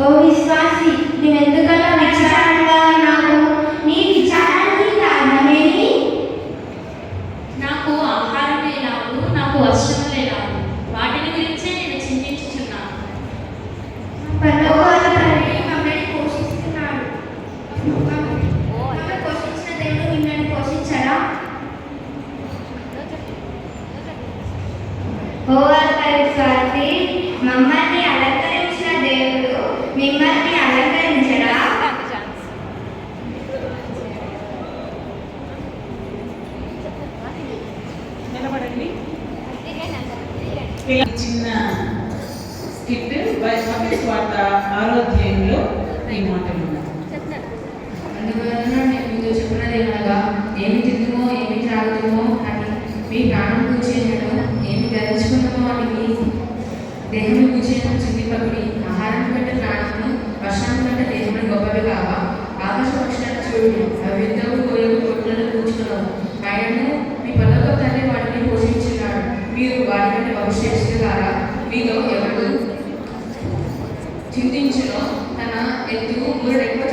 ఓ విశ్వాసి నువ్వెందుకలా విచారంగా ఉన్నావు? నీ విచారానికి కారణమేమి? నాకు ఆహారమే లావు నాకు వస్త్రములే లావు వాటిని గురించే నేను చింతించుచున్నాను. ఓ అల్ప విశ్వాసి మమ్మల్ని మిమ్మల్ని నిలబడండి. ఈ చిన్న స్కిట్ వార్త ఆరోగ్యంలో ఈ మాటలు అందువలన నేను మీతో చెప్పినదేమనగా ఏమి తిందుమో ఏమి త్రాగుదుమో అని మీ ప్రాణం కూర్చేయను ఏమి ధరించుకుందామో అని మీ దేహం కూర్చేయను చిందిపకుడి ఆహారం కంటే ప్రాణము వర్షాన్ని కంటే దేహములు గొప్పవి కావా ఆకాశ పక్షులను చూడు అవి విందవు కోయవు కొట్లను కూర్చున్నావు. ఆయనను మీ పదవ తండ్రి వాటిని పోషించినాడు. మీరు వాటి కంటే భవిష్యత్తు కారా మీలో ఎవరు? చింతించునో తన ఎత్తు మూడు ఎక్కువ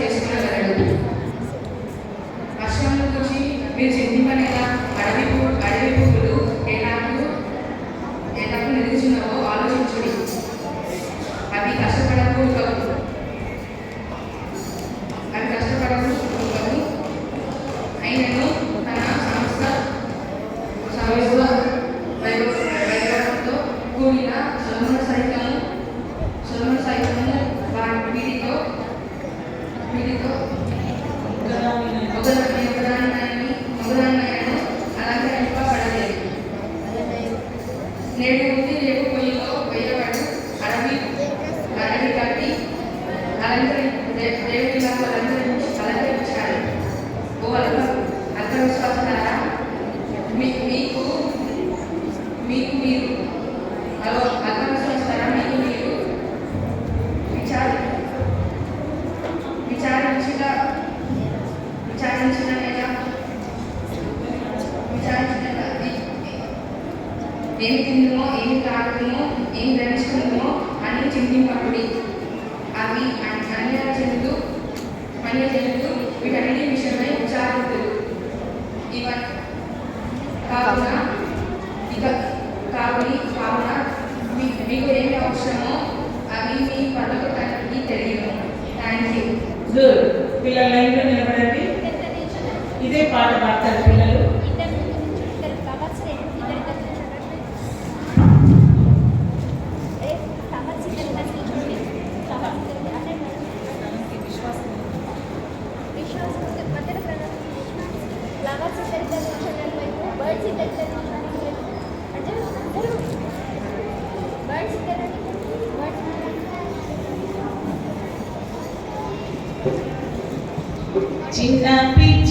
విచారించగా విచారించిన విచారించిన ఏం తిందుమో ఏం తాగుదుమో ఏం ధరించుకుందుమో అని చింతింపకుడి గుడ్ పిల్లలు లైన్లో నిలబడండి. ఇదే పాట పాడతారు పిల్లలు. చిన్న పిచ్చుక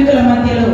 అటవికుల మధ్యలో